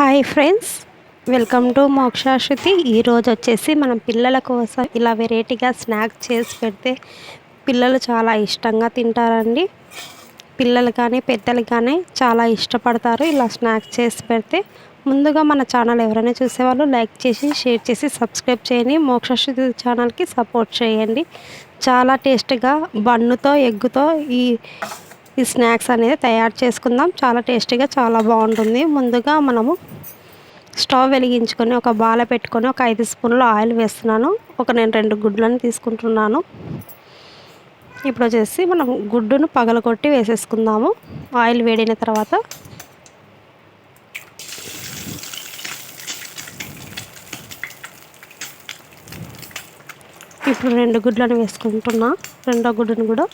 Hi friends welcome to Mokshashruti ఈరోజు వచ్చేసి మనం పిల్లల కోసం ఇలా వెరైటీగా స్నాక్స్ చేసి పెడితే పిల్లలు చాలా ఇష్టంగా తింటారండి. పిల్లలు కానీ పెద్దలు కానీ చాలా ఇష్టపడతారు ఇలా స్నాక్స్ చేసి పెడితే. ముందుగా మన ఛానల్ ఎవరైనా చూసేవాళ్ళు లైక్ చేసి షేర్ చేసి సబ్స్క్రైబ్ చేయండి. మోక్షాశ్రుతి ఛానల్కి సపోర్ట్ చేయండి. చాలా టేస్ట్గా బన్నుతో ఎగ్గుతో ఈ ఈ స్నాక్స్ అనేది తయారు చేసుకుందాం. చాలా టేస్టీగా చాలా బాగుంటుంది. ముందుగా మనము స్టవ్ వెలిగించుకొని ఒక బాల పెట్టుకొని ఒక ఐదు స్పూన్లు ఆయిల్ వేస్తున్నాను. ఒక నేను రెండు గుడ్లను తీసుకుంటున్నాను. ఇప్పుడు వచ్చేసి మనం గుడ్డును పగలగొట్టి వేసేసుకుందాము. ఆయిల్ వేడిన తర్వాత ఇప్పుడు రెండు గుడ్లను వేసుకుంటున్నా. రెండో గుడ్డును కూడా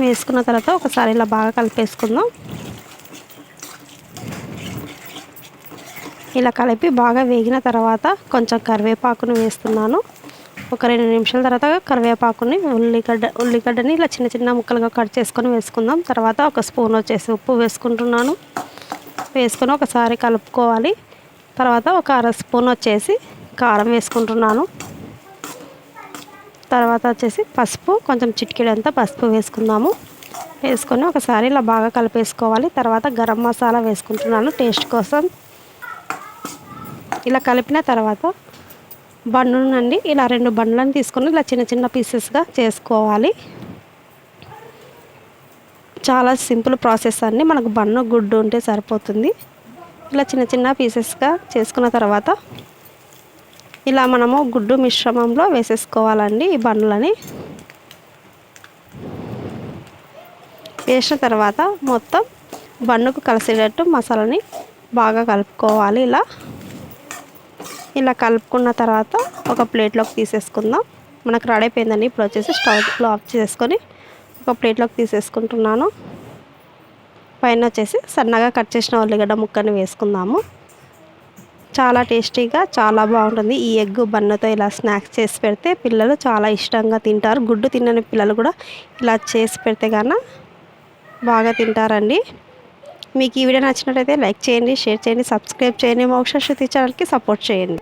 వేసుకున్న తర్వాత ఒకసారి ఇలా బాగా కలిపేసుకుందాం. ఇలా కలిపి బాగా వేగిన తర్వాత కొంచెం కరివేపాకును వేస్తున్నాను. ఒక రెండు నిమిషాల తర్వాత కరివేపాకుని ఉల్లిగడ్డ ఉల్లిగడ్డని ఇలా చిన్న చిన్న ముక్కలుగా కట్ చేసుకొని వేసుకుందాం. తర్వాత ఒక స్పూన్ వచ్చేసి ఉప్పు వేసుకుంటున్నాను. వేసుకొని ఒకసారి కలుపుకోవాలి. తర్వాత ఒక అర స్పూన్ వచ్చేసి కారం వేసుకుంటున్నాను. తర్వాత వచ్చేసి పసుపు కొంచెం చిటికెడంతా పసుపు వేసుకుందాము. వేసుకొని ఒకసారి ఇలా బాగా కలిపేసుకోవాలి. తర్వాత గరం మసాలా వేసుకుంటున్నాను టేస్ట్ కోసం. ఇలా కలిపిన తర్వాత బండునండి ఇలా రెండు బండ్లను తీసుకొని ఇలా చిన్న చిన్న పీసెస్గా చేసుకోవాలి. చాలా సింపుల్ ప్రాసెస్ అండి. మనకు బన్ను గుడ్డు ఉంటే సరిపోతుంది. ఇలా చిన్న చిన్న పీసెస్గా చేసుకున్న తర్వాత ఇలా మనము గుడ్డు మిశ్రమంలో వేసేసుకోవాలండి ఈ బండ్లని వేసిన తర్వాత మొత్తం బన్నుకు కలిసేటట్టు మసాలాని బాగా కలుపుకోవాలి ఇలా. ఇలా కలుపుకున్న తర్వాత ఒక ప్లేట్లోకి తీసేసుకుందాం. మనకు రెడీ అయిపోయిందండి. ఇప్పుడు వచ్చేసి స్టవ్ ఆఫ్ చేసుకొని ఒక ప్లేట్లోకి తీసేసుకుంటున్నాను. పైన వచ్చేసి సన్నగా కట్ చేసిన ఉల్లిగడ్డ ముక్కని వేసుకుందాము. చాలా టేస్టీగా చాలా బాగుంటుంది. ఈ ఎగ్ బన్నతో ఇలా స్నాక్స్ చేసి పెడితే పిల్లలు చాలా ఇష్టంగా తింటారు. గుడ్డు తినని పిల్లలు కూడా ఇలా చేసి పెడితే కన్నా బాగా తింటారండి. మీకు ఈ వీడియో నచ్చినట్లయితే లైక్ చేయండి షేర్ చేయండి సబ్స్క్రైబ్ చేయండి. మోక్ష శృతి ఛానల్కి సపోర్ట్ చేయండి.